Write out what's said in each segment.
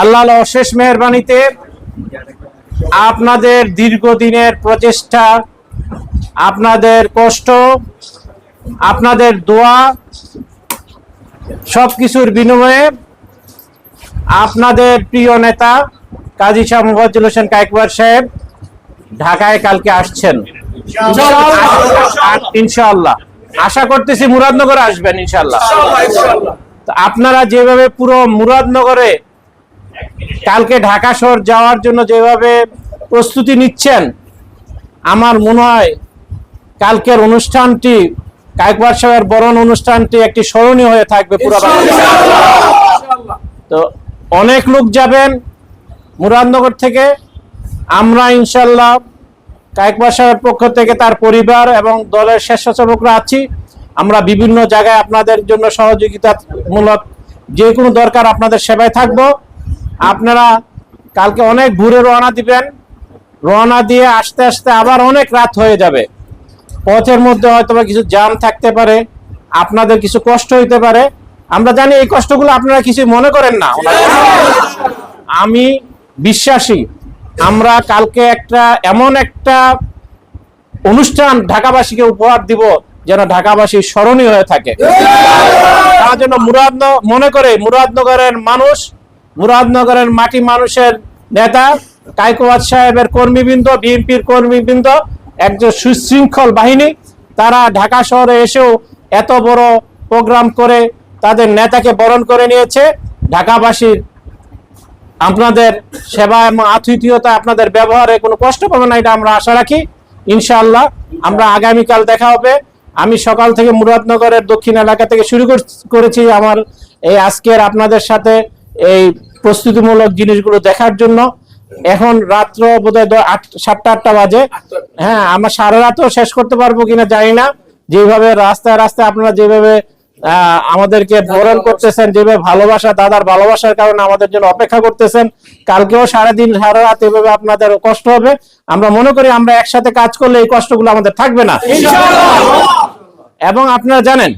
আল্লাহ অশেষ মেহরবানিতে আপনাদের দীর্ঘদিনের প্রচেষ্টা আপনাদের কষ্ট আপনাদের দোয়া সবকিছুর বিনিময়ে আপনাদের প্রিয় নেতা কাজী শাহ মুফাজ্জল হোসেন কায়কবার সাহেব ঢাকায় কালকে আসছেন। ইনশাআল্লাহ। আশা করতেছি মুরাদনগরে আসবেন ইনশাআল্লাহ। তো আপনারা যেভাবে পুরো মুরাদনগরে কালকে ঢাকা শহর যাওয়ার জন্য যেভাবে প্রস্তুতি নিচ্ছেন আমার মনে হয় কালকের অনুষ্ঠানটি কায়কবার সাহেবের বরণ অনুষ্ঠানটি একটি স্মরণীয় হয়ে থাকবে পুরো তো অনেক লোক যাবেন মুরাদনগর থেকে। আমরা ইনশাল্লাহ কায়কবার সাহেবের পক্ষ থেকে তার পরিবার এবং দলের স্বেচ্ছাসেবকরা আছি। আমরা বিভিন্ন জায়গায় আপনাদের জন্য সহযোগিতামূলক যে কোনো দরকার আপনাদের সেবায় থাকব। আপনারা কালকে অনেক ঘুরে রওনা দিবেন। রওনা দিয়ে আস্তে আস্তে আবার অনেক রাত হয়ে যাবে। পথের মধ্যে হয়তো কিছু জ্যাম থাকতে পারে, আপনাদের কিছু কষ্ট হইতে পারে। আমরা জানি এই কষ্টগুলো আপনারা কিছু মনে করেন না। আমি বিশ্বাসী, আমরা কালকে একটা এমন একটা অনুষ্ঠান ঢাকাবাসীকে উপহার দিব যেন ঢাকাবাসী স্মরণীয় হয়ে থাকে। তার জন্য মুরাদ মনে করে মুরাদনগরের মানুষ মুরাদনগরের মাটি মানুষের নেতা, কাইকোয়াদ সাহেবের কর্মীবৃন্দ, বিএনপির কর্মীবৃন্দ, একজন সুশৃঙ্খল বাহিনী, তারা ঢাকা শহরে এসেও এত বড় প্রোগ্রাম করে তাদের নেতাকে বরণ করে নিয়েছে। ঢাকাবাসীর আপনাদের সেবা এবং আতিথিয়তা আপনাদের ব্যবহারে কোনো কষ্ট পাবে না, এটা আমরা আশা রাখি। ইনশাআল্লাহ আমরা আগামীকাল দেখা হবে। আমি সকাল থেকে মুরাদনগরের দক্ষিণ এলাকা থেকে শুরু কর- করেছি আমার এই আজকের আপনাদের সাথে এই প্রস্তুতিমূলক জিনিসগুলো দেখার জন্য। এখন রাত্র বোধহয় সাতটা আটটা বাজে। হ্যাঁ আমরা সারা রাতও শেষ করতে পারব কিনা জানি না। যেভাবে রাস্তায় রাস্তায় আপনারা যেভাবে আমাদেরকে বরণ করতেছেন যেভাবে ভালোবাসা দাদার ভালোবাসার কারণে আমাদের জন্য অপেক্ষা করতেছেন কালকেও সারাদিন সারা রাত এভাবে আপনাদের কষ্ট হবে। আমরা মনে করি আমরা একসাথে কাজ করলে এই কষ্টগুলো আমাদের থাকবে না। এবং আপনারা জানেন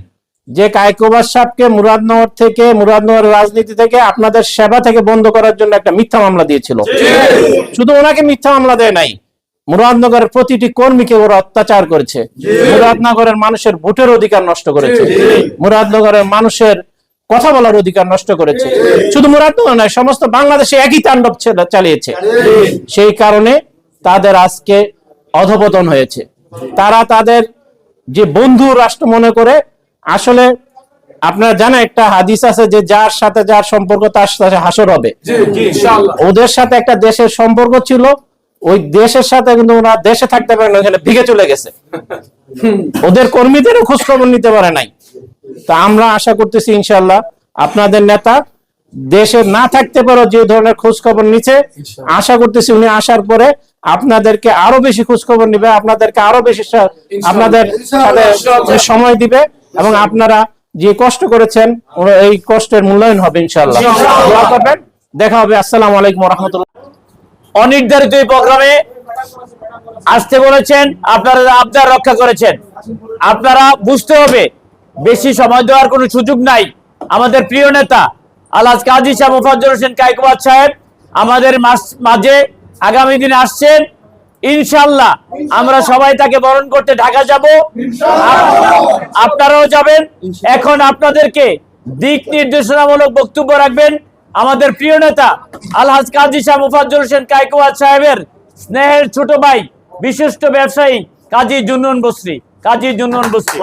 যে কায়কোবাস সাহেবকে মুরাদনগর থেকে মুরাদনগর রাজনীতি থেকে আপনাদের সেবা থেকে বন্ধ করার জন্য একটা মিথ্যা মামলা দিয়েছিল। শুধু ওনাকে মিথ্যা মামলা দেয় নাই মুরাদনগরের প্রতিটি কর্মীকে ওরা অত্যাচার করেছে। মুরাদনগরের মানুষের ভোটের অধিকার নষ্ট করেছে। মুরাদনগরের মানুষের কথা বলার অধিকার নষ্ট করেছে। শুধু মুরাদনগর নয় সমস্ত বাংলাদেশে একই তাণ্ডব চালিয়েছে। সেই কারণে তাদের আজকে অধপতন হয়েছে। তারা তাদের যে বন্ধু রাষ্ট্র মনে করে আসলে আপনারা জানেন একটা হাদিস আছে যে যার সাথে যার সম্পর্ক তার সাথে হাসর হবে। ওদের সাথে একটা দেশের সম্পর্ক ছিল ওই দেশের সাথে কিন্তু ওরা দেশে থাকতে পারে না ওখানে ভিগে চলে গেছে। ওদের কর্মীদেরও খোঁজ খবর নিতে পারে নাই। তা আমরা আশা করতেছি ইনশাল্লাহ আপনাদের নেতা দেশে না থাকতে পারো যে ধরনের খোঁজ খবর নিচ্ছে আশা করতেছি উনি আসার পরে আপনাদেরকে আরও বেশি খোঁজ খবর নিবে আপনাদেরকে আরও বেশি আপনাদের সাথে সময় দিবে। এবং আপনারা যে কষ্ট করেছেন ওরা এই কষ্টের মূল্যায়ন হবে ইনশাল্লাহ করবেন। দেখা হবে। আসসালামু আলাইকুম রহমতুল্লাহ। অনির্ধারিত এই প্রোগ্রামে আসতে বলেছেন আপনারা আবদার রক্ষা করেছেন। আপনারা বুঝতে হবে বেশি সময় দেওয়ার কোনো সুযোগ নাই। আমাদের প্রিয় নেতা আলাজ কাজী শাহ মুফাজ্জল হোসেন কায়কবাদ সাহেব আমাদের মাঝে আগামী দিনে আসছেন। ইনশাল্লাহ আমরা সবাই তাকে বরণ করতে ঢাকা যাব। আপনারাও যাবেন। এখন আপনাদেরকে দিক নির্দেশনামূলক বক্তব্য রাখবেন। আমাদের প্রিয় নেতা আলহাজ কাজী শাহ মুফাজ্জল হোসেন কায়কুয়াদ সাহেবের স্নেহের ছোট ভাই বিশিষ্ট ব্যবসায়ী কাজী জুনুন বসরি। কাজী জুনুন বসরি।